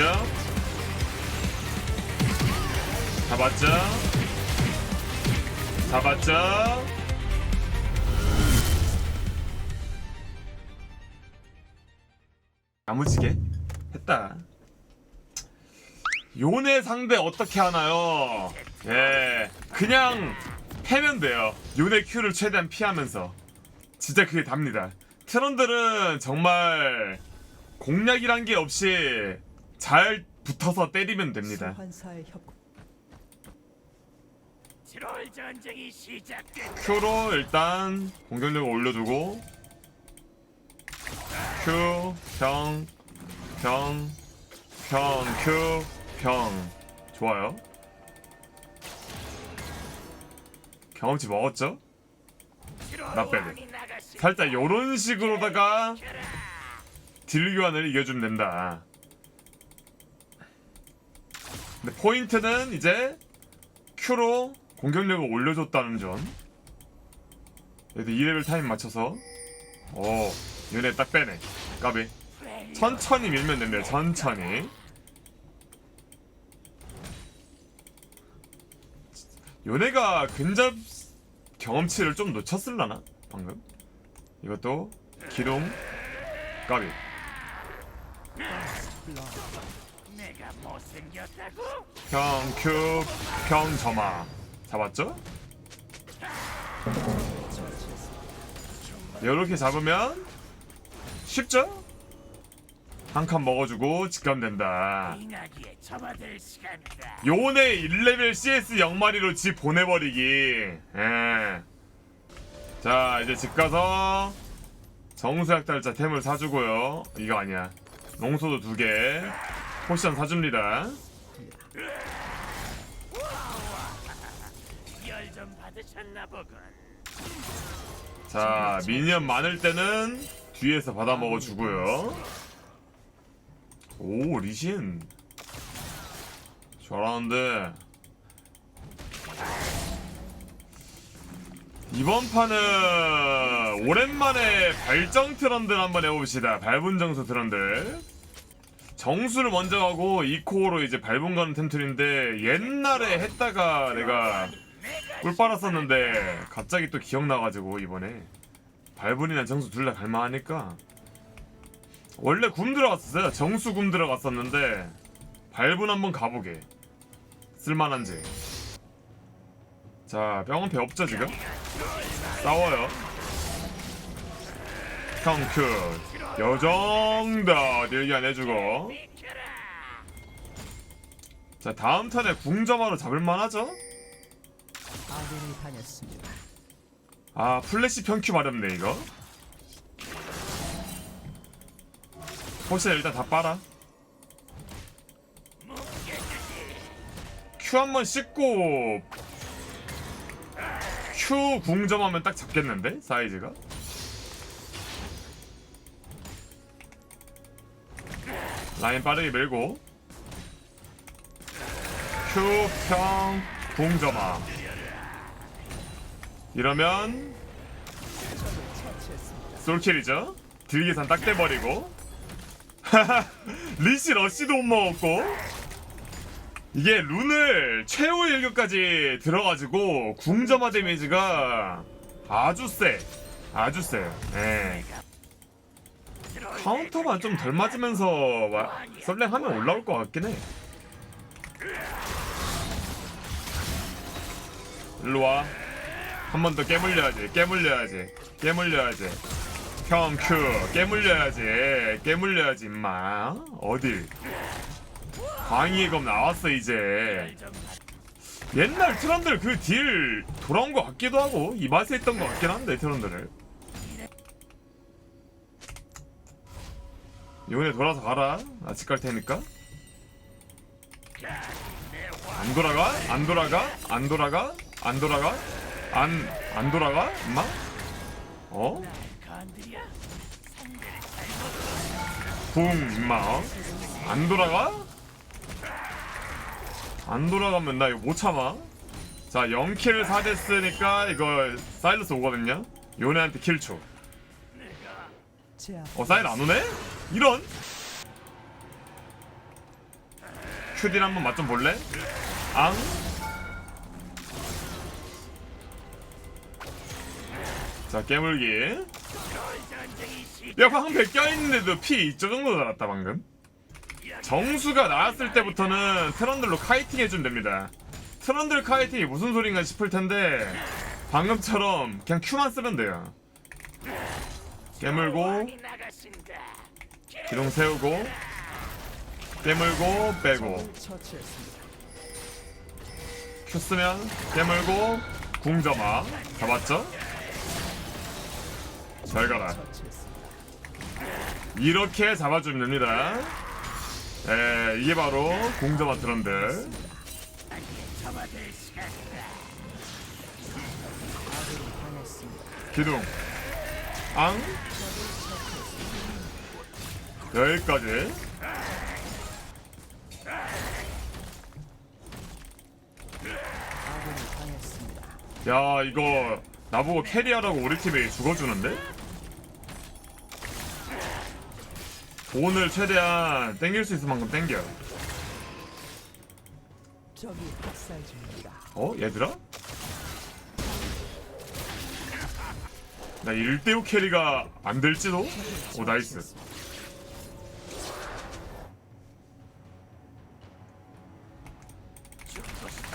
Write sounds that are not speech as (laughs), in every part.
잡았죠? 잡았죠? 잡았죠? 야무지게 했다. 요네 상대 어떻게 하나요? 예, 그냥 패면 돼요. 요네 큐를 최대한 피하면서. 진짜 그게 답니다. 트런들은 정말 공략이란 게 없이 잘 붙어서 때리면 됩니다. 협 트롤 전쟁이 시작된 큐로 일단 공격력을 올려주고 큐, 평, 평, 평, 큐, 평 좋아요. 경험치 먹었죠? 나빼네 살짝 요런 식으로다가 딜 교환을 이겨주면 된다 근데 포인트는 이제 큐로 공격력을 올려줬다는 점. 얘도 2레벨 타임 맞춰서. 오 얘네 딱 빼네. 까비. 천천히 밀면 됩니다 천천히. 요네가 근접 경험치를 좀 놓쳤을라나 방금? 이것도 기둥 까비 내가 못생겼다고? 평큐 평점화 잡았죠? 이렇게 잡으면 쉽죠? 한 칸 먹어주고 직감된다 잉하기에 접어들 시간이다 요네 1레벨 CS 영마리로 집 보내버리기 예. 자 이제 집 가서 정수약 달자 템을 사주고요 이거 아니야 농소도 두개 포션 사줍니다. 열좀 받으셨나 보군. 자 미니언 많을 때는 뒤에서 받아 먹어주고요. 오 리신. 잘하는데. 이번 판은 오랜만에 발정 트런들 한번 해봅시다. 밟은 정수 트런들 정수를 먼저 가고 이코어로 이제 밟은 가는 템툴인데 옛날에 했다가 내가 꿀 빨았었는데 갑자기 또 기억나가지고 이번에 발분이나 정수 둘 다 갈만하니까. 원래 굼 들어갔었어요. 정수 굼 들어갔었는데 발분 한번 가보게. 쓸만한지. 자 병원패 없죠 지금? 싸워요. 형큐 요정도 딜기 안 해주고. 자 다음 턴에 궁점화로 잡을만하죠? 아 플래시 평큐 마렵네 이거. 포션 일단 다 빨아. 큐한번 씻고 큐 궁점하면 딱 잡겠는데 사이즈가 라인 빠르게 밀고. 큐평 궁점화. 이러면 솔킬이죠. 딜기산 딱 떼버리고. (laughs) 리시 러시도 못 먹었고. 이게 룬을 최후 일격까지 들어가지고 궁점화 데미지가 아주 세 아주 세요 예. 카운터만 좀 덜 맞으면서 와- 설랭하면 올라올 것 같긴 해. 일로 와. 한 번 더 깨물려야지 깨물려야지 깨물려야지. 형 큐 깨물려야지 깨물려야지 임마. 어딜? 광희의 검 나왔어 이제. 좀 옛날 트런들 그 딜 돌아온 것 같기도 하고 이 맛에 했던 것 같긴 한데 트런들을 이번에 돌아서 가라 나 집 갈 테니까 안 돌아가? 안 돌아가? 안 돌아가? 안 돌아가? 안, 안 돌아가? 엄마? 어? 붕, 임마. 어? 안 돌아가? 안 돌아가면 나 이거 못 참아. 자, 0킬 4됐으니까 이거 사일러스 오거든요? 요네한테 킬초. 어, 사일 안 오네? 이런? 큐딜 한번 맛 좀 볼래? 앙? 자 깨물기 야 방금 벗겨있는데도 피 2조 정도 달았다 방금 정수가 나왔을 때부터는 트런들로 카이팅 해주면 됩니다 트런들 카이팅이 무슨 소린가 싶을 텐데 방금처럼 그냥 큐만 쓰면 돼요 깨물고. 기둥 세우고 깨물고 빼고. 큐 쓰면 깨물고 궁점화 잡았죠? 잘 가라. 이렇게 잡아주면 됩니다. 예, 이게 바로 공점화 트런들 기둥. 앙. 여기까지. 야 이거 나보고 캐리하라고 우리 팀이 죽어주는데? 오늘 최대한 땡길 수 있을 만큼 땡겨 적이 학살 중입니다. 어? 얘들아? 나 1대5 캐리가 안 될지도? 오 나이스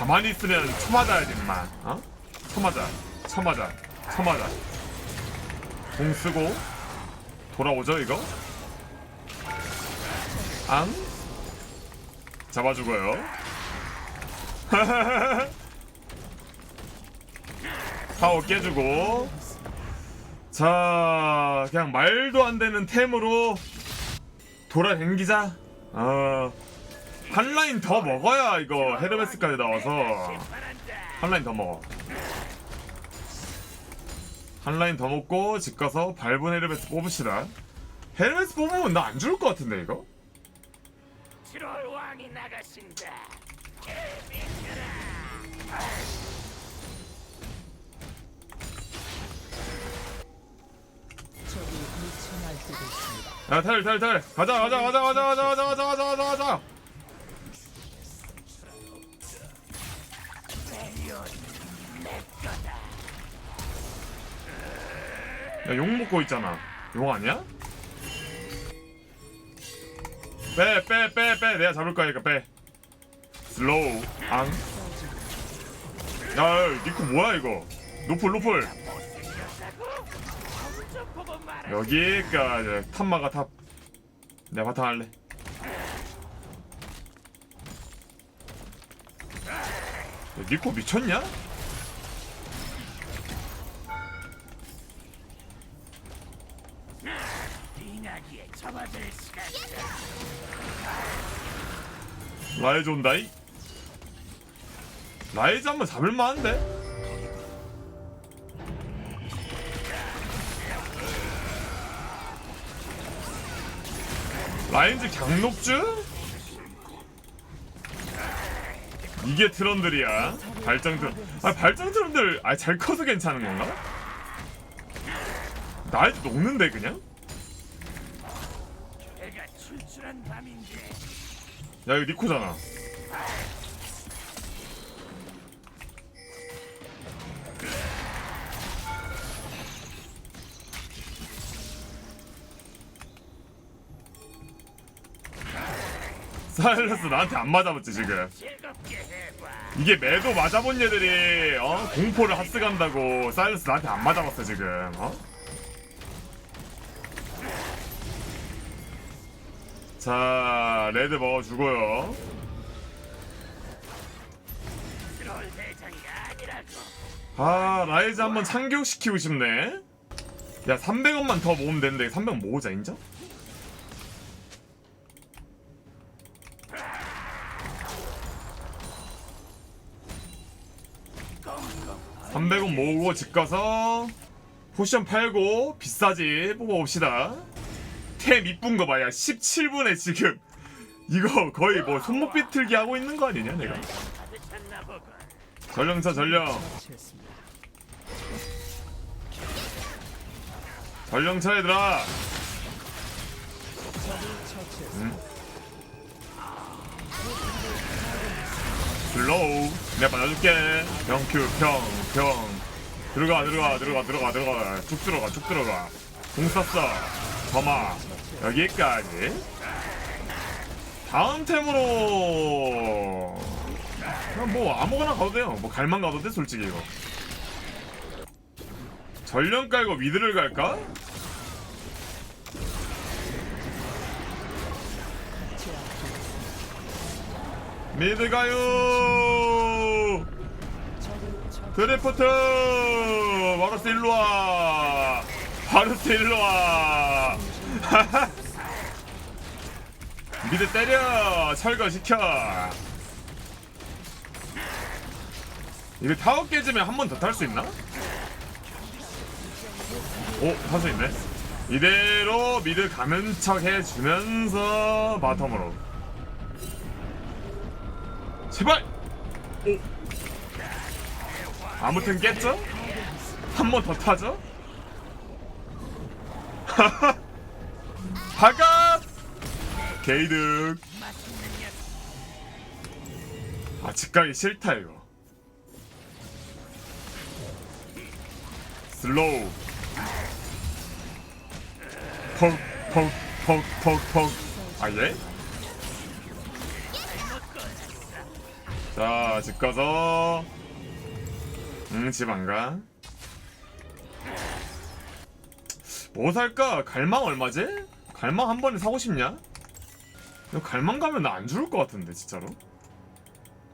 가만히 있으면 쳐맞아야 돼 임마 어? 쳐맞아 쳐맞아 쳐맞아 공 쓰고 돌아오죠 이거? 앙? 잡아주고요 (laughs) 파워 깨주고 자 그냥 말도 안 되는 템으로 돌아댕기자 어, 한 라인 더 먹어야 이거 헤르메스까지 나와서. 한 라인 더 먹어 한 라인 더 먹고 집 가서 밟은 헤르메스 뽑읍시다 헤르메스 뽑으면 나 안 죽을 것 같은데 이거? 7월 왕이 나가신다. 적이 미쳐 날뛰고 있습니다. 야, 탈, 탈, 탈. 가자, 가자, 가자, 가자, 가자, 가자, 가자, 가자, 가자, 야, 용 먹고 있잖아. 용 아니야? 빼, 빼, 빼, 빼. 내가 잡을 거니까 빼. 슬로우, 앙. 야, 야, 니코 뭐야 이거? 노플, 노플. 여기까지 탑마가 탑. 내가 바탕 할래. 니코 미쳤냐? 라이즈 온다이? 라이즈 한번 잡을 만한데? 라인즈 강록주? 이게 트런들이야 발정 트런 아 발정 트런들 아잘 커서 괜찮은 건가? 라이즈 녹는데 그냥? 야 이거 니코잖아 사일러스 나한테 안 맞아봤지 지금. 이게 매도 맞아본 얘들이 어? 공포를 핫스간다고 사일러스 나한테 안 맞아봤어 지금 어? 자 레드 먹어주고요. 아 라이즈 한번 참교육시키고 싶네 야 300원만 더 모으면 되는데 300원 모으자 인정? 300원 모으고 집 가서 포션 팔고 비싸지 뽑아봅시다 템 이쁜 거 봐야 17분에 지금 이거 거의 뭐 손목 비틀기 하고 있는 거 아니냐 내가. 전령차 전령. 전령차 얘들아 처치했습니다. 슬로우 내가 맞아줄게. 병큐 평평 들어가 들어가 들어가 들어가 들어가. 쭉 들어가 쭉 들어가. 공 쐈어. 점화 여기까지. 다음 템으로. 그냥 뭐 아무거나 가도 돼요. 뭐 갈만 가도 돼 솔직히 이거. 전령 깔고 미드를 갈까? 미드 가요 드래프트 바루스 일로와 바루스 일로와 (laughs) 미드 때려 철거시켜 이거 타워 깨지면 한 번 더 탈 수 있나? 오, 탈 수 있네. 이대로 미드 가는 척 해주면서 바텀으로. 제발! 오! 아무튼 깼죠? 한 번 더 타죠? 바깥! 게이득. 아, 집 가기 싫다, 이거. 슬로우. 퍽, 퍽, 퍽, 퍽, 퍽. 아, 예? 자, 집 가서. 응, 집 안 가. 뭐 살까? 갈망 얼마지? 갈망 한 번에 사고 싶냐? 이거 갈망 가면 나 안 죽을 것 같은데, 진짜로?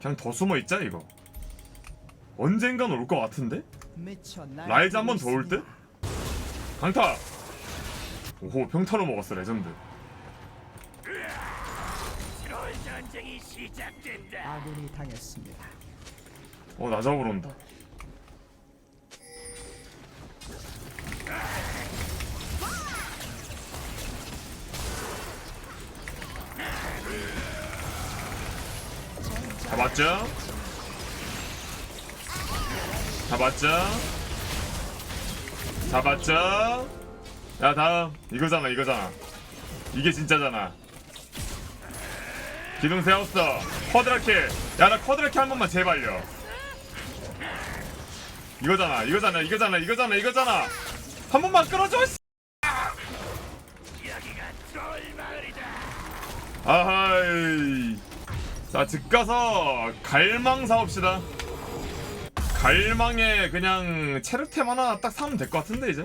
그냥 더 숨어 있자, 이거. 언젠간 올 것 같은데? 라이즈 한 번 더 올. 듯? 강타! 오호 평타로 먹었어 레전드 트롤 전쟁이 시작된다. 아군이 당했습니다. 어나 잡으러 온다 잡았죠? 잡았죠? 잡았죠? 야 다음. 이거잖아 이거잖아. 이게 진짜잖아. 기둥 세웠어. 쿼드라킬 야나 쿼드라킬 한 번만 제발요 이거잖아 이거잖아 이거잖아 이거잖아 이거잖아 한 번만 끌어줘 씨. 아하이 자집 가서 갈망 사옵시다 갈망에 그냥 체르템 하나 딱 사면 될 것 같은데 이제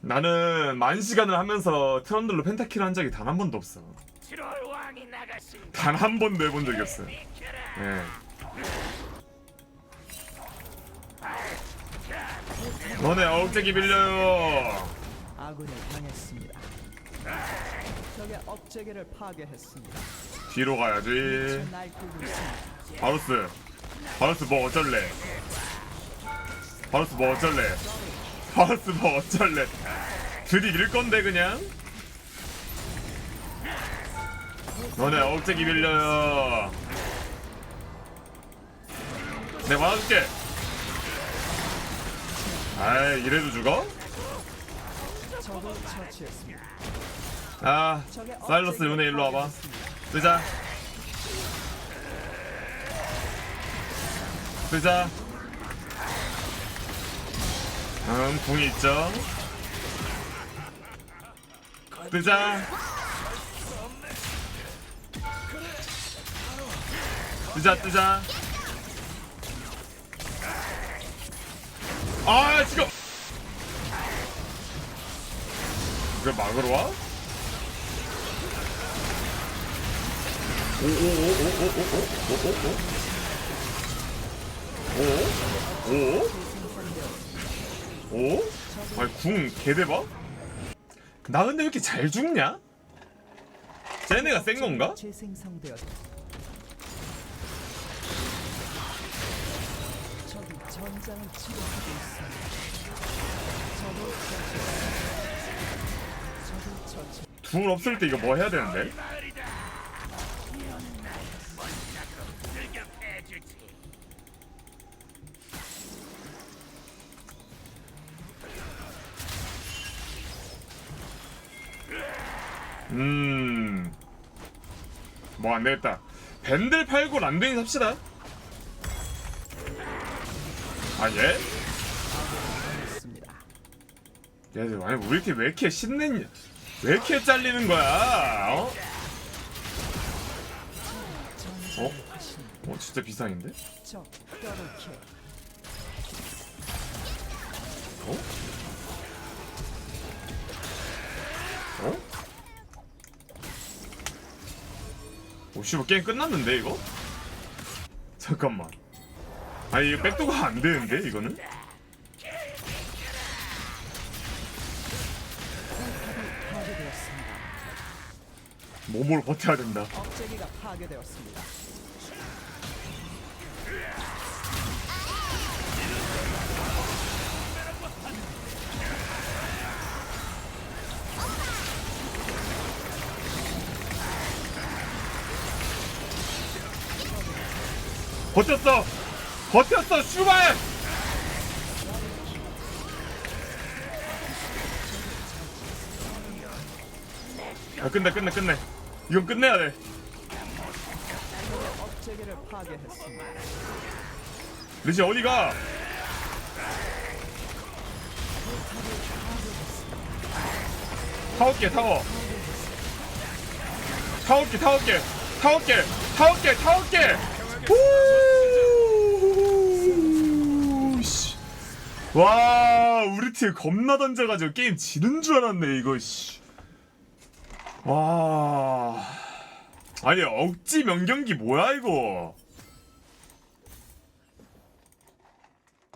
나는 만 시간을 하면서 트런들로 펜타킬 한 적이 단 한 번도 없어. 단 한 번도 해본 적이 없어 비켜라. 예. 너네 억제기 빌려요. 아군이 당했습니다. 적의 업체계를 파괴했습니다. 뒤로 가야지. 미쳐 날뛰고 있습니다. 바루스 바루스 뭐 어쩔래? 바루스 뭐 어쩔래? 바루스 뭐 어쩔래? 드디 잃을 건데 그냥? 너네 억제기 빌려요. 내가 막아줄게 아이 이래도 죽어? 아 사일러스 요네 일로 와봐. 뜨자. 뜨자. 음 궁이 있죠? 뜨자. 뜨자 뜨자 아 지금 이걸 막으러 와? 오? 오? 아니 궁 개대박? 나 근데 왜 이렇게 잘 죽냐? 쟤네가 센 건가? 재생성되었 전장을 치료하고 있습니다. 적을 처치했습니다. 적을 처치. 둘 없을 때 이거 뭐 해야 되는데? 음 뭐 안 되겠다. 밴들 팔고 란댕이 삽시다. 아 예? 얘들 아니 왜 이렇게 왜 이렇게 신냈냐? 왜 이렇게 잘리는 거야? 어? 어? 어 진짜 비상인데? 어? 어? 오 씨발 게임 끝났는데 이거? 잠깐만. 아니 이거 백도가 안 되는데 이거는? 몸으로 버텨야 된다. 억제기가 파괴되었습니다. 버텼어! 버텼어! 슈발! 아 끝내 끝내 끝내 이건 끝내야 돼 억제기를 파괴했습니다. 리지 어디가? 타워게 타워 타워게 타워게 타워게 타워게 타워게 후 와 우리 팀 겁나 던져가지고 게임 지는 줄 알았네 이거 씨. 와. 아니 억지 명경기 뭐야 이거?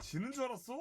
지는 줄 알았어